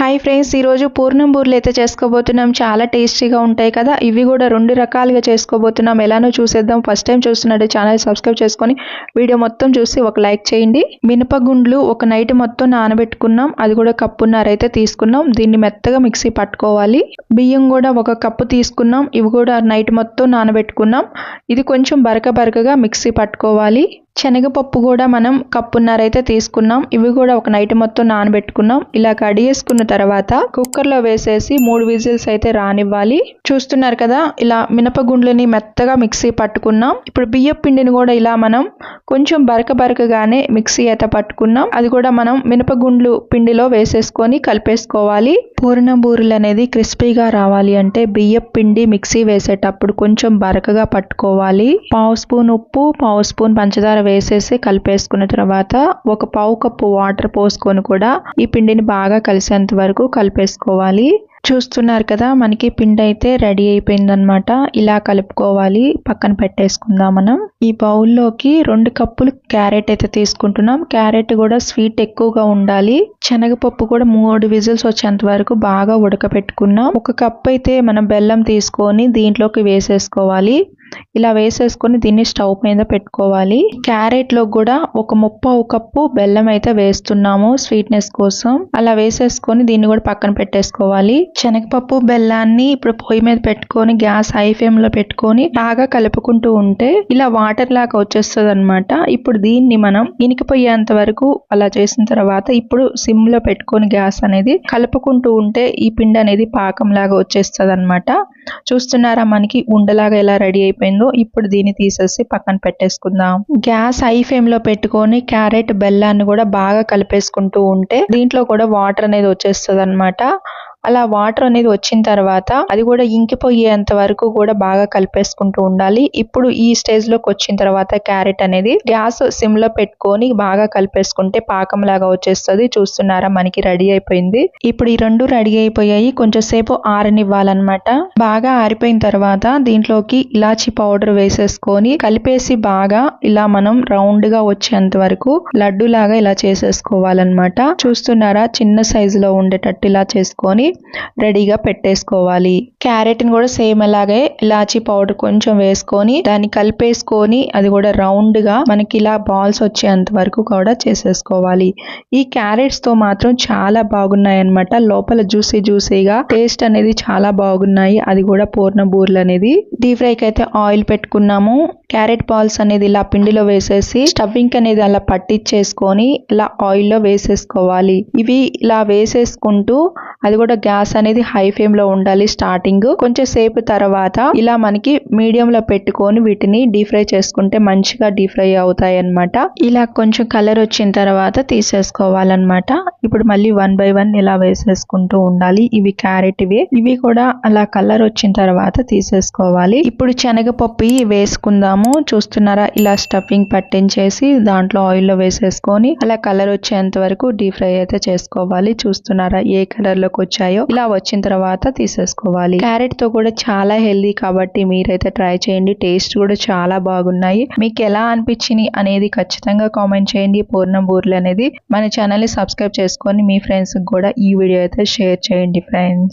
Hi friends ఈరోజు పూర్ణం బూర్లు అయితే చేసుకోబోతున్నాం. చాలా టేస్టీగా ఉంటాయి కదా. ఇవి కూడా రెండు రకాలుగా చేసుకోబోతున్నాం. ఎలానో చూసేద్దాం. ఫస్ట్ టైం చూస్తున్నట్టు ఛానల్ సబ్స్క్రైబ్ చేసుకొని వీడియో మొత్తం చూసి ఒక లైక్ చేయండి. మినపగుండ్లు ఒక నైట్ మొత్తం నానబెట్టుకున్నాం. అది కూడా కప్పున్నర అయితే తీసుకున్నాం. దీన్ని మెత్తగా మిక్సీ పట్టుకోవాలి. బియ్యం కూడా ఒక కప్పు తీసుకున్నాం. ఇవి కూడా నైట్ మొత్తం నానబెట్టుకున్నాం. ఇది కొంచెం బరక బరకగా మిక్సీ పట్టుకోవాలి. శనగపప్పు కూడా మనం కప్పున్నర అయితే తీసుకున్నాం. ఇవి కూడా ఒక నైట్ మొత్తం నానబెట్టుకున్నాం. ఇలా కడిగేసుకున్న తర్వాత కుక్కర్లో వేసేసి మూడు విజిల్స్ అయితే రానివ్వాలి. చూస్తున్నారు కదా ఇలా మినపగుండ్లని మెత్తగా మిక్సీ పట్టుకున్నాం. ఇప్పుడు బియ్య పిండిని కూడా ఇలా మనం కొంచెం బరక బరకగానే మిక్సీ అయితే పట్టుకున్నాం. అది కూడా మనం మినపగుండ్లు పిండిలో వేసేసుకొని కలిపేసుకోవాలి. పూర్ణ బూరెలు అనేది క్రిస్పీగా రావాలి అంటే బియ్య పిండి మిక్సీ వేసేటప్పుడు కొంచెం బరకగా పట్టుకోవాలి. పావు స్పూన్ ఉప్పు పావు స్పూన్ పంచదార వేసేసి కలిపేసుకున్న తర్వాత ఒక పావు కప్పు వాటర్ పోసుకొని కూడా ఈ పిండిని బాగా కలిసేంత వరకు కలిపేసుకోవాలి. చూస్తున్నారు కదా మనకి పిండి అయితే రెడీ అయిపోయిందనమాట ఇలా కలుపుకోవాలి పక్కన పెట్టేసుకుందాం మనం. ఈ బౌల్లోకి రెండు కప్పులు క్యారెట్ అయితే తీసుకుంటున్నాం. క్యారెట్ కూడా స్వీట్ ఎక్కువగా ఉండాలి. శనగపప్పు కూడా మూడు విజిల్స్ వచ్చేంత వరకు బాగా ఉడకపెట్టుకున్నాం. ఒక కప్ అయితే మనం బెల్లం తీసుకొని దీంట్లోకి వేసేసుకోవాలి. ఇలా వేసేసుకొని దీన్ని స్టవ్ మీద పెట్టుకోవాలి. క్యారెట్లో కూడా ఒక ముప్పావు కప్పు బెల్లం అయితే వేస్తున్నాము స్వీట్నెస్ కోసం. అలా వేసేసుకొని దీన్ని కూడా పక్కన పెట్టేసుకోవాలి. శనగపప్పు బెల్లాన్ని ఇప్పుడు పొయ్యి మీద పెట్టుకొని గ్యాస్ హై ఫ్లేమ్లో పెట్టుకొని బాగా కలుపుకుంటూ ఉంటే ఇలా వాటర్ లాగా వచ్చేస్తుంది అనమాట ఇప్పుడు దీన్ని మనం ఇనికిపోయేంత వరకు అలా చేసిన తర్వాత ఇప్పుడు సిమ్లో పెట్టుకొని గ్యాస్ అనేది కలుపుకుంటూ ఉంటే ఈ పిండి అనేది పాకం లాగా వచ్చేస్తుంది అనమాట చూస్తున్నారా మనకి ఉండలాగా ఎలా రెడీ అయిపోయిందో? ఇప్పుడు దీన్ని తీసేసి పక్కన పెట్టేసుకుందాం. గ్యాస్ హై ఫ్లేమ్లో పెట్టుకొని క్యారెట్ బెల్లాన్ని కూడా బాగా కలిపేసుకుంటూ ఉంటే దీంట్లో కూడా వాటర్ అనేది వచ్చేస్తుంది అనమాట అలా వాటర్ అనేది వచ్చిన తర్వాత అది కూడా ఇంకిపోయేంత వరకు కూడా బాగా కలిపేసుకుంటూ ఉండాలి. ఇప్పుడు ఈ స్టేజ్లోకి వచ్చిన తర్వాత క్యారెట్ అనేది గ్యాస్ సిమ్లో పెట్టుకొని బాగా కలిపేసుకుంటే పాకం లాగా వచ్చేస్తుంది. చూస్తున్నారా? మనకి రెడీ అయిపోయింది. ఇప్పుడు ఈ రెండు రెడీ అయిపోయాయి. కొంచెం సేపు ఆరనివ్వాలన్నమాట. బాగా ఆరిపోయిన తర్వాత దీంట్లోకి ఇలాచి పౌడర్ వేసేసుకొని కలిపేసి బాగా ఇలా మనం రౌండ్గా వచ్చేంత వరకు లడ్డు లాగా ఇలా చేసేసుకోవాలన్నమాట. చూస్తున్నారా? చిన్న సైజులో ఉండేటట్టు ఇలా చేసుకొని రెడీగా పెట్టేసుకోవాలి. క్యారెట్ని కూడా సేమ్ అలాగే ఇలాచీ పౌడర్ కొంచెం వేసుకొని దాన్ని కలిపేసుకొని అది కూడా రౌండ్గా మనకి ఇలా బాల్స్ వచ్చేంత వరకు కూడా చేసేసుకోవాలి. ఈ క్యారెట్స్తో మాత్రం చాలా బాగున్నాయి అనమాట లోపల జ్యూసీ జ్యూసీగా టేస్ట్ అనేది చాలా బాగున్నాయి. అది కూడా పూర్ణ బూర్లు అనేది. డీప్ ఫ్రైకి అయితే ఆయిల్ పెట్టుకున్నాము. క్యారెట్ బాల్స్ అనేది ఇలా పిండిలో వేసేసి స్టఫింగ్ అనేది అలా పట్టించేసుకొని ఇలా ఆయిల్లో వేసేసుకోవాలి. ఇవి ఇలా వేసేసుకుంటూ అది కూడా గ్యాస్ అనేది హై ఫ్లేమ్లో ఉండాలి స్టార్టింగ్. కొంచెం సేపు తర్వాత ఇలా మనకి మీడియం లో పెట్టుకొని వీటిని డీప్ ఫ్రై చేసుకుంటే మంచిగా డీప్ ఫ్రై అవుతాయి అనమాట ఇలా కొంచెం కలర్ వచ్చిన తర్వాత తీసేసుకోవాలన్నమాట. ఇప్పుడు మళ్ళీ వన్ బై వన్ ఇలా వేసేసుకుంటూ ఉండాలి. ఇవి క్యారెట్ ఇవి. ఇవి కూడా అలా కలర్ వచ్చిన తర్వాత తీసేసుకోవాలి. ఇప్పుడు శనగపప్పు వేసుకుందాము. చూస్తున్నారా? ఇలా స్టఫింగ్ పట్టించేసి దాంట్లో ఆయిల్లో వేసేసుకొని అలా కలర్ వచ్చేంత వరకు డీప్ ఫ్రై అయితే చేసుకోవాలి. చూస్తున్నారా? ఏ కలర్లోకి వచ్చాయో? ఇలా వచ్చిన తర్వాత తీసేసుకోవాలి. క్యారెట్తో కూడా చాలా హెల్దీ కాబట్టి మీరైతే ట్రై చేయండి. టేస్ట్ కూడా చాలా బాగున్నాయి. మీకు ఎలా అనిపించింది అనేది ఖచ్చితంగా కామెంట్ చేయండి. పూర్ణం బూర్లు అనేది మన ఛానల్ని సబ్స్క్రైబ్ చేసుకొని మీ ఫ్రెండ్స్ కూడా ఈ వీడియో అయితే షేర్ చేయండి ఫ్రెండ్స్